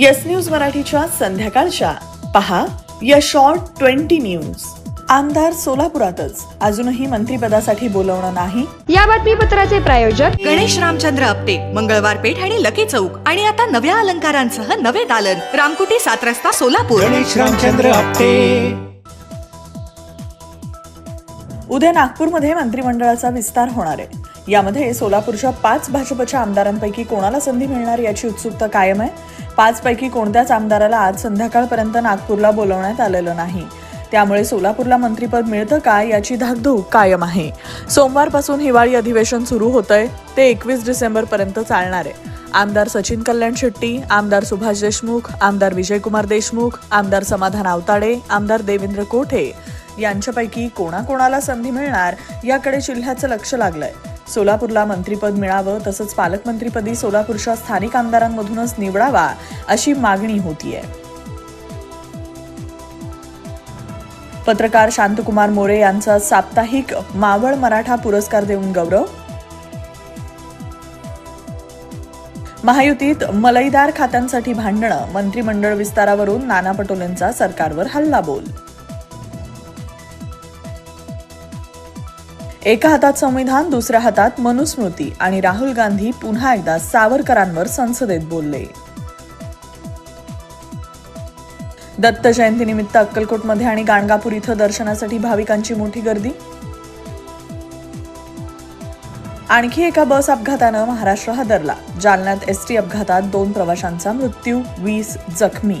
Yes news मराठीच्या संध्याकाळच्या. पहा या शॉर्ट ट्वेंटी न्यूज आमदार सोलापुरातच. अजूनही मंत्रिपदासाठी बोलवणं नाही. या बातमीपत्राचे प्रायोजक गणेश रामचंद्र आपटे मंगळवार पेठ आणि लकी चौक. आणि आता नव्या अलंकारांसह नवे दालन. रामकुटी सात रस्ता सोलापूर. गणेश रामचंद्र आपटे. उद्या नागपूरमध्ये मंत्रिमंडळाचा विस्तार होणार आहे. यामध्ये सोलापूरच्या पाच भाजपच्या आमदारांपैकी कोणाला संधी मिळणार याची उत्सुकता कायम आहे? पाचपैकी कोणत्याच आमदाराला आज संध्याकाळपर्यंत नागपूरला बोलवण्यात आलेलं नाही. त्यामुळे सोलापूरला मंत्रिपद मिळतं का याची धाकधूक कायम आहे. सोमवारपासून हिवाळी अधिवेशन सुरू होतंय. ते एकवीस डिसेंबरपर्यंत चालणार आहे. आमदार सचिन कल्याण शेट्टी आमदार सुभाष देशमुख आमदार विजयकुमार देशमुख आमदार समाधान आवताडे आमदार देवेंद्र कोठे यांच्यापैकी कोणाकोणाला संधी मिळणार याकडे जिल्ह्याचं लक्ष लागलंय. सोलापूरला मंत्रिपद मिळावं तसंच पालकमंत्रीपदी सोलापूरच्या स्थानिक आमदारांमधूनच निवडावा अशी मागणी होतीये. पत्रकार शांतकुमार मोरे यांचा साप्ताहिक मावळ मराठा पुरस्कार देऊन गौरव. महायुतीत मलईदार खात्यांसाठी भांडणं मंत्रिमंडळ विस्तारावरून नाना पटोलेंचा सरकारवर हल्ला बोल एका हातात संविधान दुसऱ्या हातात मनुस्मृती आणि राहुल गांधी पुन्हा एकदा सावरकरांवर संसदेत बोलले. दत्त जयंतीनिमित्त अक्कलकोटमध्ये आणि गाणगापूर इथं दर्शनासाठी भाविकांची मोठी गर्दी. आणखी एका बस अपघातानं महाराष्ट्र हादरला. जालन्यात एसटी अपघातात दोन प्रवाशांचा मृत्यू वीस जखमी.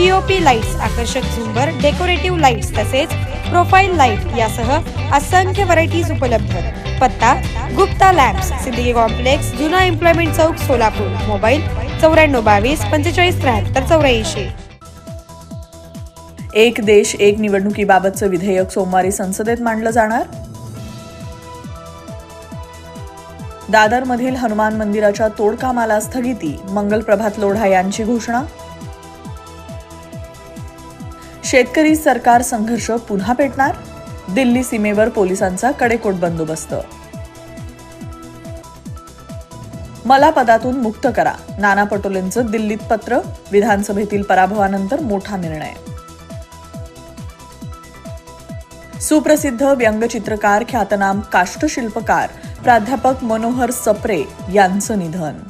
पीओपी लाईट्स आकर्षक झुंबर डेकोरेटिव्ह लाईट्स तसेच प्रोफाईल लाइट यासह असंख्य व्हरायटीज उपलब्ध. पत्ता गुप्ता लॅब्स सिद्दीकी कॉम्प्लेक्स जुना एम्प्लॉयमेंट चौक सोलापूर. मोबाईल चौऱ्याण्णव बावीस पंचेचाळीस त्र्याहत्तर चौऱ्याऐंशी. एक देश एक निवडणुकीबाबतचं विधेयक सोमवारी संसदेत मांडलं जाणार? दादरमधील हनुमान मंदिराच्या तोडकामाला स्थगिती मंगल प्रभात लोढा यांची घोषणा? शेतकरी सरकार संघर्ष पुन्हा पेटणार? दिल्ली सीमेवर पोलिसांचा कडेकोट बंदोबस्त. मला पदातून मुक्त करा. नाना पटोलेंचं दिल्लीत पत्र विधानसभेतील पराभवानंतर मोठा निर्णय. सुप्रसिद्ध व्यंगचित्रकार ख्यातनाम काष्ठशिल्पकार प्राध्यापक मनोहर सप्रे यांचं निधन.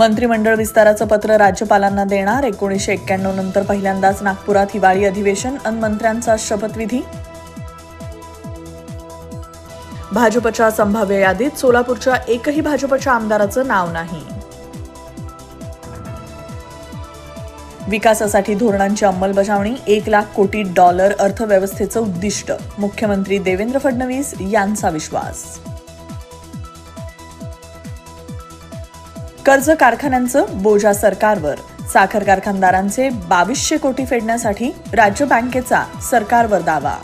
मंत्रिमंडळ विस्ताराचं पत्र राज्यपालांना देणार. एकोणीसशे एक्क्याण्णव नंतर पहिल्यांदाच नागपुरात हिवाळी अधिवेशन अन मंत्र्यांचा शपथविधी. भाजपच्या संभाव्य यादीत सोलापूरच्या एकही भाजपच्या आमदाराचं नाव नाही. विकासासाठी धोरणांची अंमलबजावणी एक लाख कोटी डॉलर अर्थव्यवस्थेचं उद्दिष्ट. मुख्यमंत्री देवेंद्र फडणवीस यांचा विश्वास. कर्ज कारखान्यांचं बोजा सरकारवर. साखर कारखानदारांचे बावीसशे कोटी फेडण्यासाठी राज्य बँकेचा सरकारवर दावा.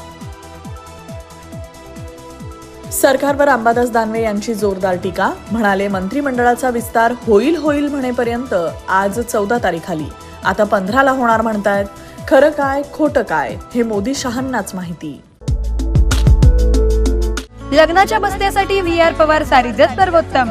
सरकारवर अंबादास दानवे यांची जोरदार टीका. म्हणाले मंत्रिमंडळाचा विस्तार होईल होईल म्हणेपर्यंत आज चौदा तारीख आली आता पंधराला होणार म्हणतायत. खरं काय खोटं काय हे मोदी शहांनाच माहिती. लग्नाच्या बसण्यासाठी व्ही आर पवार सारी सर्वोत्तम.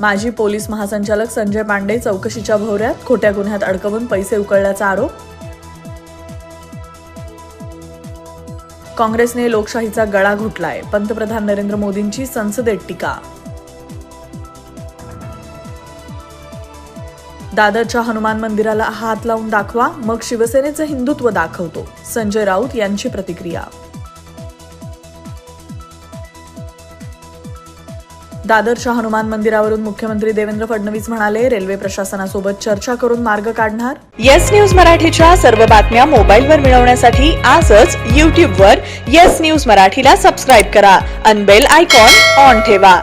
माजी पोलीस महासंचालक संजय पांडे चौकशीच्या भोवऱ्यात खोट्या गुन्ह्यात अडकवून पैसे उकळल्याचा आरोप. काँग्रेसने लोकशाहीचा गळा घुटलाय. पंतप्रधान नरेंद्र मोदींची संसदेत टीका. दादरच्या हनुमान मंदिराला हात लावून दाखवा मग शिवसेनेचं हिंदुत्व दाखवतो. संजय राऊत यांची प्रतिक्रिया. दादरच्या हनुमान मंदिरावरून मुख्यमंत्री देवेंद्र फडणवीस म्हणाले रेल्वे प्रशासनासोबत चर्चा करून मार्ग काढणार? येस न्यूज मराठीच्या सर्व बातम्या मोबाईलवर मिळवण्यासाठी आजच यूट्यूबवर येस न्यूज मराठीला सबस्क्राईब करा. अनबेल आयकॉन ऑन ठेवा.